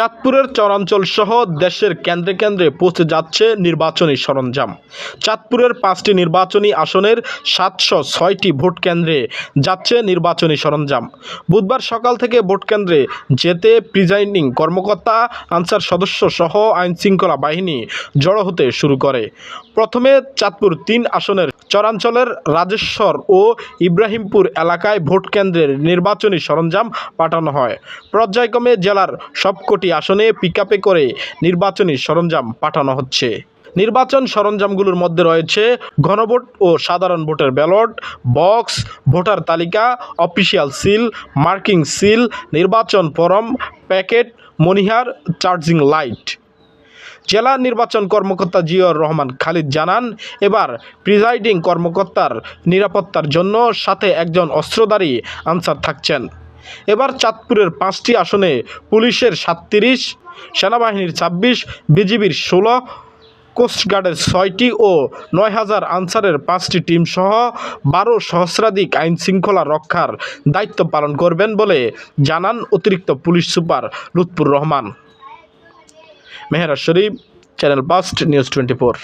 চাঁদপুরের চরাঞ্চল সহ দেশের কেন্দ্রে কেন্দ্রে পৌঁছে যাচ্ছে নির্বাচনী সরঞ্জাম। চাঁদপুরের পাঁচটি নির্বাচনী আসনের সাতশো ছয়টি ভোট কেন্দ্রে যাচ্ছে নির্বাচনী সরঞ্জাম। বুধবার সকাল থেকে ভোট কেন্দ্রে যেতে প্রিজাইডিং কর্মকর্তা, আনসার সদস্য সহ আইনশৃঙ্খলা বাহিনী জড়ো হতে শুরু করে। প্রথমে চাঁদপুর তিন আসনের চরাঞ্চলের রাজেশ্বর ও ইব্রাহিমপুর এলাকায় ভোট কেন্দ্রের নির্বাচনী সরঞ্জাম পাঠানো হয়। পর্যায়ক্রমে জেলার সবকটি আসনে পিকআপে করে নির্বাচনী সরঞ্জাম পাঠানো হচ্ছে। নির্বাচন সরঞ্জামগুলোর মধ্যে রয়েছে ঘনভোট ও সাধারণ ভোটের ব্যালট, বক্স, ভোটার তালিকা, অফিসিয়াল সিল, মার্কিং সিল, নির্বাচন ফরম, প্যাকেট মনিহার চার্জিং লাইট। জেলা নির্বাচন কর্মকর্তা জিয়র রহমান খালিদ জানান, এবার প্রিজাইডিং কর্মকর্তার নিরাপত্তার জন্য সাথে একজন অস্ত্রধারী আনসার থাকছেন। এবার চাঁদপুরের পাঁচটি আসনে পুলিশের সাতত্রিশ, সেনাবাহিনীর ছাব্বিশ, বিজিবির ষোলো, কোস্টগার্ডের ছয়টি ও নয় হাজার আনসারের পাঁচটি টিম সহ বারো সহস্রাধিক আইন শৃঙ্খলা রক্ষার দায়িত্ব পালন করবেন বলে জানান অতিরিক্ত police super Lutfur Rahman. Mehra Sharif channel bast news twenty four